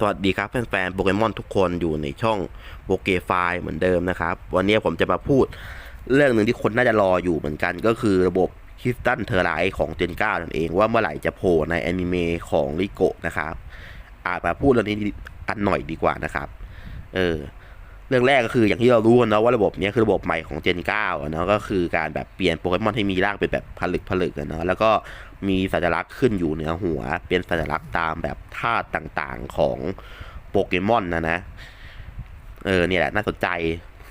สวัสดีครับแฟนๆโปเกมอนทุกคนอยู่ในช่องโปเกไฟเหมือนเดิมนะครับ วันนี้ผมจะมาพูดเรื่องหนึ่งที่คนน่าจะรออยู่เหมือนกัน ก็คือระบบคิสตันเทอร์ไลท์ของเจนก้านั่นเองว่าเมื่อไหร่จะโผล่ในแอนิเมะของลิโกะนะครับอาจมาพูดเรื่องนี้กันหน่อยดีกว่านะครับ เออ เรื่องแรกก็คืออย่างที่เรารู้กันนะว่าระบบนี้คือระบบใหม่ของเจน9อะเนาะก็คือการแบบเปลี่ยนโปเกมอนให้มีร่างเป็นแบบผลึกผลึกอะเนาะแล้วก็มีสัญลักษณ์ขึ้นอยู่เหนือหัว เป็นสัญลักษณ์ตามแบบธาตุต่างๆของโปเกมอนนะนะเออเนี่ยแหละน่าสนใจ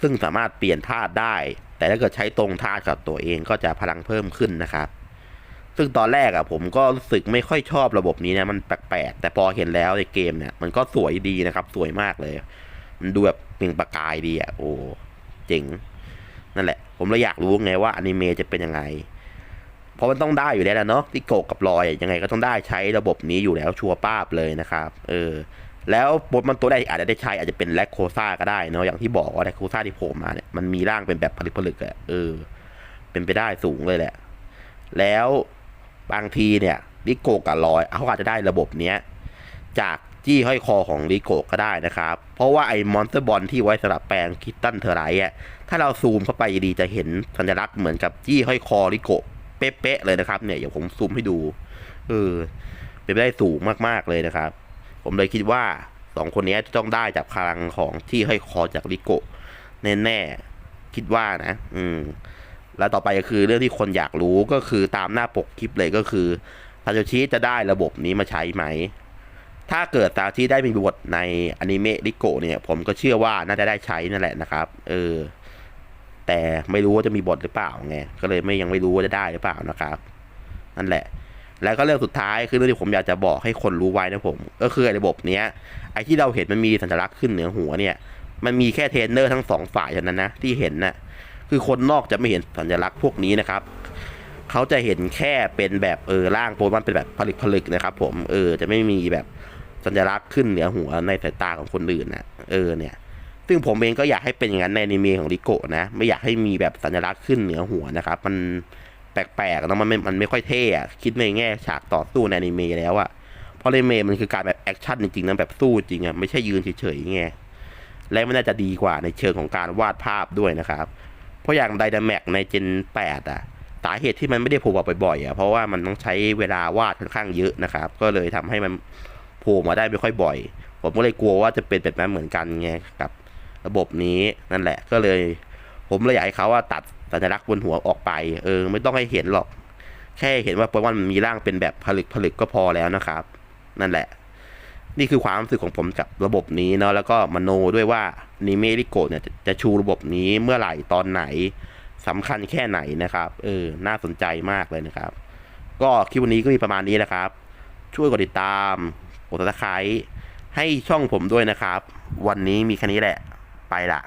ซึ่งสามารถเปลี่ยนธาตุได้ แต่ถ้าเกิดใช้ตรงธาตุกับตัวเองก็จะพลังเพิ่มขึ้นนะครับซึ่งตอนแรกอะผมก็รู้สึกไม่ค่อยชอบระบบนี้นะมันแปลกๆแต่พอเห็นแล้วในเกมเนี่ยมันก็สวยดีนะครับ สวยมากเลย มันดูแบบ เปล่งประกายดีอะโอ้เจ๋งนั่นแหละ ผมเลยอยากรู้ไงว่าอนิเมะจะเป็นยังไง เพราะมันต้องได้อยู่แล้วนะเนาะที่โกะกับรอยยังไงก็ต้องได้ใช้ระบบนี้อยู่แล้วชัวร์ป้าบเลยนะครับ เออ แล้วบทมันตัวแรกอาจจะได้ใช้อาจจะเป็นแลคโคซ่าก็ได้เนาะอย่างที่บอกว่าแลคโคซ่าที่โผล่มาเนี่ยมันมีร่างเป็นแบบผลึกผลึกๆอะเออ เป็นไปได้สูงเลยแหละ แล้วบางทีเนี่ยลิโกะกับรอยเขาอาจจะได้ระบบเนี้ยจาก จี้ห้อยคอของลิโกก็ได้นะครับ เพราะว่าไอ้มอนสเตอร์บอลที่ไว้สำหรับแปลงคิตตันเทอร์ไรอะถ้าเราซูมเข้าไปดีจะเห็นสัญลักษณ์เหมือนกับจี้ห้อยคอลิโกเป๊ะๆเลยนะครับเนี่ยเดี๋ยวผมซูมให้ดูเออเป็นไปได้สูงมากๆเลยนะครับ ผมเลยคิดว่าสองคนนี้จะต้องได้จากพลังของที่ห้อยคอจากลิโกแน่ๆคิดว่านะ อืม แล้วต่อไปก็คือเรื่องที่คนอยากรู้ก็คือตามหน้าปกคลิปเลยก็คือซาโตชิจะได้ระบบนี้มาใช้ไหม ถ้าเกิดซาโตชิได้มีบทในอนิเมะริโกเนี่ย ผมก็เชื่อว่าน่าจะได้ใช้นั่นแหละนะครับ เออ แต่ไม่รู้ว่าจะมีบทหรือเปล่าไง ก็เลยไม่ยังไม่รู้ว่าจะได้หรือเปล่านะครับ นั่นแหละ แล้วก็เรื่องสุดท้ายคือเรื่องที่ผมอยากจะบอกให้คนรู้ไว้นะผม ก็คือระบบเนี้ย ไอ้ที่เราเห็นมันมีสัญลักษณ์ขึ้นเหนือหัวเนี่ย มันมีแค่เทรนเนอร์ทั้งสองฝ่ายเท่านั้นนะที่เห็นน่ะ คือคนนอกจะไม่เห็นสัญลักษณ์พวกนี้นะครับ เขาจะเห็นแค่เป็นแบบเออร่างโปรมันเป็นแบบผลึกผลึกนะครับ ผมเออจะไม่มีแบบสัญลักษณ์ขึ้นเหนือหัวในสายตาของคนอื่นนะเออเนี่ยซึ่งผมเองก็อยากให้เป็นอย่างนั้นในอนิเมะของริโกะนะ ไม่อยากให้มีแบบสัญลักษณ์ขึ้นเหนือหัวนะครับ มันแปลกๆแล้วมันไม่มันไม่ค่อยเท่อะคิดในแง่ฉากต่อสู้ในอนิเมะแล้วอะเพราะในอนิเมะมันคือการแบบแอคชั่นจริงๆนะแบบสู้จริงอะไม่ใช่ยืนเฉยๆไงและมันน่าจะดีกว่าในเชิงของการวาดภาพด้วยนะครับ เพราะอย่างไดนาแม็กในเจน 8 อะ สาเหตุที่มันไม่ได้โผล่มาบ่อยๆอะเพราะว่ามันต้องใช้เวลาวาดค่อนข้างเยอะนะครับ ก็เลยทำให้มันโผล่มาได้ไม่ค่อยบ่อย ผมก็เลยกลัวว่าจะเป็นแบบนั้นเหมือนกันไงกับ ระบบนี้นั่นแหละ ก็เลย ผมเลยอยากให้เขาว่าตัดสัญลักษณ์บนหัวออกไป เออ ไม่ต้องให้เห็นหรอก แค่เห็นว่าโปเกมอนมันมีร่างเป็นแบบผลึกผลึกก็พอแล้วนะครับ นั่นแหละ นี่คือความรู้สึกของผมกับระบบนี้เนาะแล้วก็มโนด้วยว่านิเมริโกะเนี่ยจะชูระบบนี้เมื่อไหร่ตอนไหน สำคัญแค่ไหนนะครับ เออ น่าสนใจมากเลยนะครับ ก็คลิปวันนี้ก็มีประมาณนี้นะครับ ช่วยกดติดตาม กดติดตามให้ช่องผมด้วยนะครับ วันนี้มีแค่นี้แหละ ไปละ